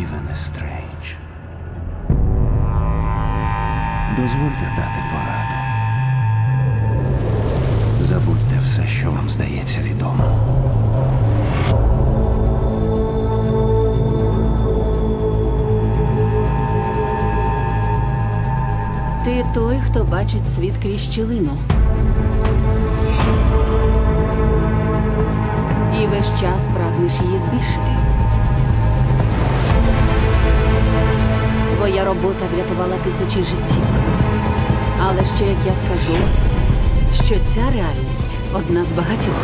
пане Стрейндж. Дозвольте дати пораду. Забудьте все, що вам здається відомим. Ти той, хто бачить світ крізь щілину. І весь час прагнеш її збільшити. Твоя робота врятувала тисячі життів. Але що як я скажу, що ця реальність одна з багатьох.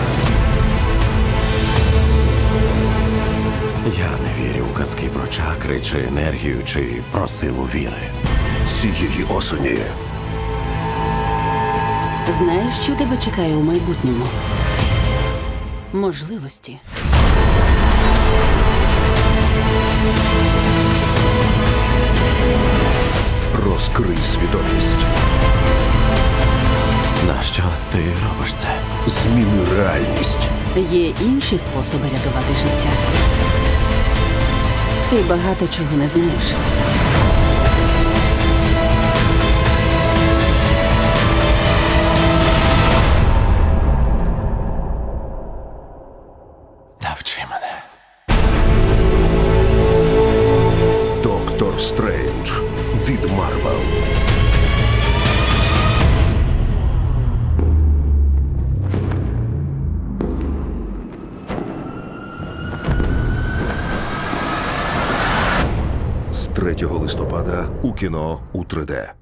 Я не вірю у казки про чакри чи енергію, чи про силу віри. Цієї осені Знаєш, що тебе чекає у майбутньому? Можливості. Розкрий свідомість. Нащо ти робиш це? Зміни реальність. Є інші способи рятувати життя. Ти багато чого не знаєш. Навчи мене. Доктор Стрейндж від Марвел. З 3 листопада у кіно у 3D.